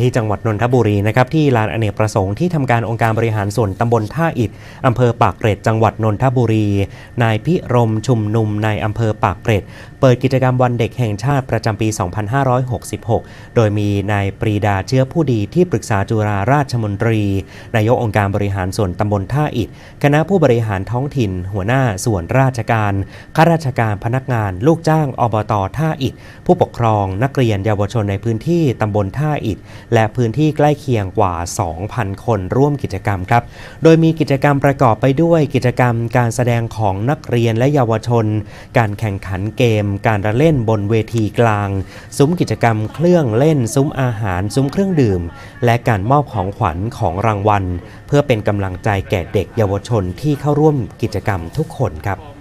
ที่จังหวัดนนทบุรีนะครับที่ลานอเนกประสงค์ที่ทำการองค์การบริหารส่วนตำบลท่าอิฐอำเภอปากเกร็ดจังหวัดนนทบุรี นายพิรมชุมนุมในอำเภอปากเกร็ด เปิดกิจกรรมวันเด็กแห่งชาติประจำปี 2566 โดยมีนายปรีดาเชื้อผู้ดีที่ปรึกษาจุฬาราชมนตรี นายกองค์การบริหารส่วนตำบลท่าอิฐคณะผู้บริหารท้องถิ่น หัวหน้าส่วนราชการข้าราชการพนักงาน ลูกจ้างอบตท่าอิฐผู้ปกครองนักเรียนเยาวชนในพื้นที่ตำบลท่าอิฐและพื้นที่ใกล้เคียงกว่า 2,000 คนร่วมกิจกรรมครับ โดยมีกิจกรรมประกอบไปด้วยกิจกรรมการแสดงของนักเรียนและเยาวชน การแข่งขันเกม การระเล่นบนเวทีกลาง ซุ้มกิจกรรมเครื่องเล่น ซุ้มอาหาร ซุ้มเครื่องดื่ม และการมอบของขวัญของรางวัล เพื่อเป็นกำลังใจแก่เด็กเยาวชนที่เข้าร่วมกิจกรรมทุกคนครับ